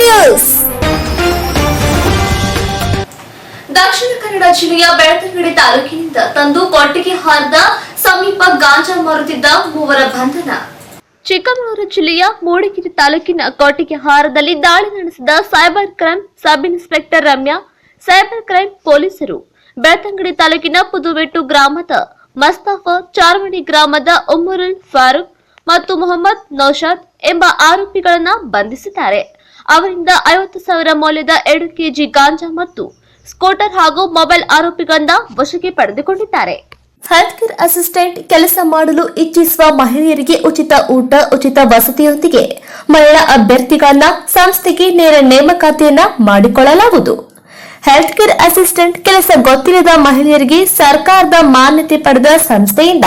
News Dakshina Kannada ಜಿಲ್ಲೆಯ ಬೆಳತಂಗಡಿ ತಾಲೂಕಿನಿಂದ ತಂದು ಕೊಟ್ಟಿಗೆ ಹಾರದ ಸಮೀಪ ಗಾಂಜಾ ಮಾರುತ್ತಿದ್ದ ಮೂವರ ಬಂಧನ. ಚಿಕ್ಕಮಗಳೂರು ಜಿಲ್ಲೆಯ ಮೂಡಿಗೆರೆ ತಾಲೂಕಿನ ಕೋಟಿಗೆ ಹಾರದಲ್ಲಿ ದಾಳಿ ನಡೆಸಿದ cyber crime sub inspector Ramya, cyber crime ಪೊಲೀಸರು. ಬೆಳತಂಗಡಿ ತಾಲೂಕಿನ ಪುದುವೆಟ್ಟು ಗ್ರಾಮದ ಮಸ್ತಾಫಾ ಚಾರ್ಮಣಿ ಗ್ರಾಮದ ಉಮರುಲ್ ಫಾರೂಕ್ ಮತ್ತು ಮೊಹಮ್ಮದ್ ನೌಶಾದ್ ಎಂಬ ಆರೋಪಿಗಳನ್ನು ಬಂಧಿಸಿದ್ದಾರೆ. ಅವರಿಂದ ಐವತ್ತು ಸಾವಿರ ಮೌಲ್ಯದ ಎರಡು ಕೆಜಿ ಗಾಂಜಾ ಮತ್ತು ಸ್ಕೂಟರ್ ಹಾಗೂ ಮೊಬೈಲ್ ಆರೋಪಿಗಳಿಂದ ವಶಕ್ಕೆ ಪಡೆದುಕೊಂಡಿದ್ದಾರೆ. ಹೆಲ್ತ್ ಕೇರ್ ಅಸಿಸ್ಟೆಂಟ್ ಕೆಲಸ ಮಾಡಲು ಇಚ್ಛಿಸುವ ಮಹಿಳೆಯರಿಗೆ ಉಚಿತ ಊಟ, ಉಚಿತ ವಸತಿಯೊಂದಿಗೆ ಮಹಿಳಾ ಅಭ್ಯರ್ಥಿಗಳನ್ನ ಸಂಸ್ಥೆಗೆ ನೇರ ನೇಮಕಾತಿಯನ್ನ ಮಾಡಿಕೊಳ್ಳಲಾಗುವುದು. ಹೆಲ್ತ್ ಕೇರ್ ಅಸಿಸ್ಟೆಂಟ್ ಕೆಲಸ ಗೊತ್ತಿಲ್ಲದ ಮಹಿಳೆಯರಿಗೆ ಸರ್ಕಾರದ ಮಾನ್ಯತೆ ಪಡೆದ ಸಂಸ್ಥೆಯಿಂದ